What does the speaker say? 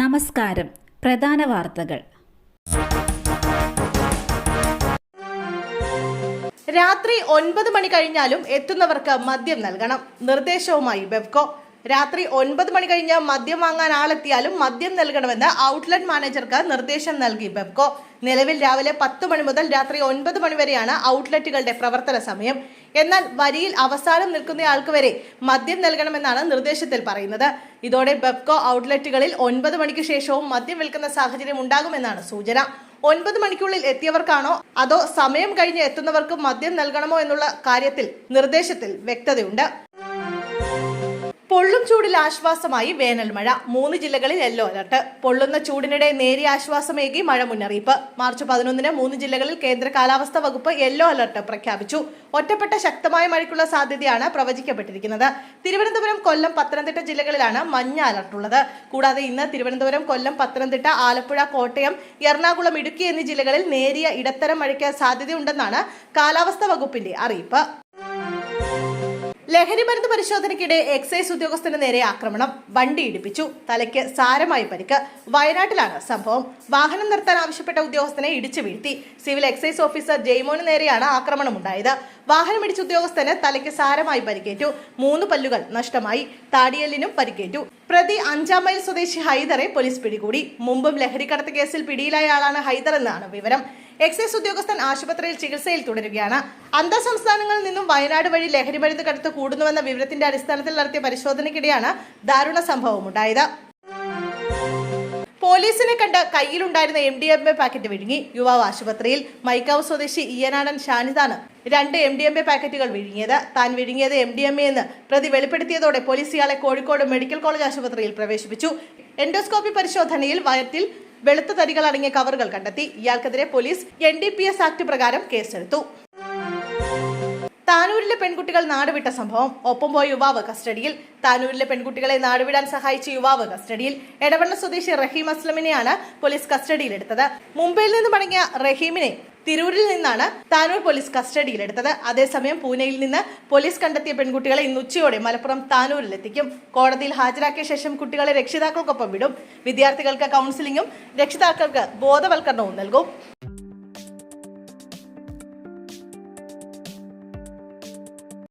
നമസ്കാരം. പ്രധാന വാർത്തകൾ. രാത്രി ഒൻപത് മണി കഴിഞ്ഞാലും എത്തുന്നവർക്ക് മദ്യം നൽകണം. നിർദ്ദേശവുമായി ബെവ്കോ. രാത്രി ഒൻപത് മണി കഴിഞ്ഞ് മദ്യം വാങ്ങാൻ ആളെത്തിയാലും മദ്യം നൽകണമെന്ന് ഔട്ട്ലെറ്റ് മാനേജർക്ക് നിർദ്ദേശം നൽകി ബെബ്കോ നിലവിൽ രാവിലെ പത്ത് മണി മുതൽ രാത്രി ഒൻപത് മണി വരെയാണ് ഔട്ട്ലെറ്റുകളുടെ പ്രവർത്തന സമയം. എന്നാൽ വരിയിൽ അവസാനം നിൽക്കുന്നയാൾക്ക് വരെ മദ്യം നൽകണമെന്നാണ് നിർദ്ദേശത്തിൽ പറയുന്നത്. ഇതോടെ ബെബ്കോ ഔട്ട്ലെറ്റുകളിൽ ഒൻപത് മണിക്ക് ശേഷവും മദ്യം വിൽക്കുന്ന സാഹചര്യം ഉണ്ടാകുമെന്നാണ് സൂചന. ഒൻപത് മണിക്കുള്ളിൽ എത്തിയവർക്കാണോ അതോ സമയം കഴിഞ്ഞ് എത്തുന്നവർക്ക് മദ്യം നൽകണമോ എന്നുള്ള കാര്യത്തിൽ നിർദ്ദേശത്തിൽ വ്യക്തതയുണ്ട്. പൊള്ളും ചൂടിൽ ആശ്വാസമായി വേനൽ മഴ. മൂന്ന് ജില്ലകളിൽ യെല്ലോ അലർട്ട്. പൊള്ളുന്ന ചൂടിനിടെ നേരിയ ആശ്വാസമേകി മഴ മുന്നറിയിപ്പ്. മാർച്ച് പതിനൊന്നിന് മൂന്ന് ജില്ലകളിൽ കേന്ദ്ര കാലാവസ്ഥാ വകുപ്പ് യെല്ലോ അലർട്ട് പ്രഖ്യാപിച്ചു. ഒറ്റപ്പെട്ട ശക്തമായ മഴയ്ക്കുള്ള സാധ്യതയാണ് പ്രവചിക്കപ്പെട്ടിരിക്കുന്നത്. തിരുവനന്തപുരം കൊല്ലം പത്തനംതിട്ട ജില്ലകളിലാണ് മഞ്ഞ അലർട്ടുള്ളത്. കൂടാതെ ഇന്ന് തിരുവനന്തപുരം കൊല്ലം പത്തനംതിട്ട ആലപ്പുഴ കോട്ടയം എറണാകുളം ഇടുക്കി എന്നീ ജില്ലകളിൽ നേരിയ ഇടത്തരം മഴയ്ക്ക് സാധ്യതയുണ്ടെന്നാണ് കാലാവസ്ഥാ വകുപ്പിന്റെ അറിയിപ്പ്. ലഹരി മരുന്ന് പരിശോധനയ്ക്കിടെ എക്സൈസ് ഉദ്യോഗസ്ഥന് നേരെ ആക്രമണം. വണ്ടി ഇടിപ്പിച്ചു. തലയ്ക്ക് സാരമായി പരിക്ക്. വയനാട്ടിലാണ് സംഭവം. വാഹനം നിർത്താൻ ആവശ്യപ്പെട്ട ഉദ്യോഗസ്ഥനെ ഇടിച്ചു വീഴ്ത്തി. സിവിൽ എക്സൈസ് ഓഫീസർ ജെയ്മോന് നേരെയാണ് ആക്രമണം ഉണ്ടായത് വാഹനം ഇടിച്ച ഉദ്യോഗസ്ഥന് തലയ്ക്ക് സാരമായി പരിക്കേറ്റു. മൂന്ന് പല്ലുകൾ നഷ്ടമായി. താടിയലിനും പരിക്കേറ്റു. പ്രതി അഞ്ചാം മൈൽ സ്വദേശി ഹൈദറെ പോലീസ് പിടികൂടി. മുമ്പും ലഹരിക്കടത്ത് കേസിൽ പിടിയിലായ ആളാണ് ഹൈദർ എന്നാണ് വിവരം. എക്സൈസ് ഉദ്യോഗസ്ഥൻ ആശുപത്രിയിൽ ചികിത്സയിൽ തുടരുകയാണ്. അന്തർ സംസ്ഥാനങ്ങളിൽ നിന്നും വയനാട് വഴി ലഹരി മരുന്ന് കടത്ത് കൂടുന്നുവെന്ന വിവരത്തിന്റെ അടിസ്ഥാനത്തിൽ നടത്തിയ പരിശോധനയ്ക്കിടെയാണ് ദാരുണ സംഭവം ഉണ്ടായത്. പോലീസിനെ കണ്ട് കയ്യിലുണ്ടായിരുന്ന M D M A packet വിഴുങ്ങി. യുവാവ് ആശുപത്രിയിൽ മൈക്കാവ് സ്വദേശി ഇയനാടൻ ഷാനിദാണ് രണ്ട് എം ഡി എം എ പാക്കറ്റുകൾ വിഴുങ്ങിയത്. താൻ വിഴുങ്ങിയത് എം ഡി എം എ എന്ന് പ്രതി വെളിപ്പെടുത്തിയതോടെ പോലീസ് ഇയാളെ കോഴിക്കോട് മെഡിക്കൽ കോളേജ് ആശുപത്രിയിൽ പ്രവേശിപ്പിച്ചു. എൻഡോസ്കോപ്പി പരിശോധനയിൽ വയറ്റിൽ വെളുത്ത തരികൾ അടങ്ങിയ കവറുകൾ കണ്ടെത്തി. ഇയാൾക്കെതിരെ police N D P S act പ്രകാരം കേസെടുത്തു. താനൂരിലെ പെൺകുട്ടികൾ നാടുവിട്ട സംഭവം. ഒപ്പം പോയ യുവാവ് കസ്റ്റഡിയിൽ. താനൂരിലെ പെൺകുട്ടികളെ നാടുവിടാൻ സഹായിച്ച യുവാവ് കസ്റ്റഡിയിൽ. എടവണ്ണ സ്വദേശി റഹീം അസ്ലമിനെയാണ് പോലീസ് കസ്റ്റഡിയിലെടുത്തത്. മുംബൈയിൽ നിന്ന് മടങ്ങിയ റഹീമിനെ തിരൂരിൽ നിന്നാണ് താനൂർ പോലീസ് കസ്റ്റഡിയിലെടുത്തത്. അതേസമയം പൂനെയിൽ നിന്ന് പോലീസ് കണ്ടെത്തിയ പെൺകുട്ടികളെ ഇന്ന് ഉച്ചയോടെ മലപ്പുറം താനൂരിലെത്തിക്കും. കോടതിയിൽ ഹാജരാക്കിയ ശേഷം കുട്ടികളെ രക്ഷിതാക്കൾക്കൊപ്പം വിടും. വിദ്യാർത്ഥികൾക്ക് കൗൺസിലിംഗും രക്ഷിതാക്കൾക്ക് ബോധവൽക്കരണവും നൽകും.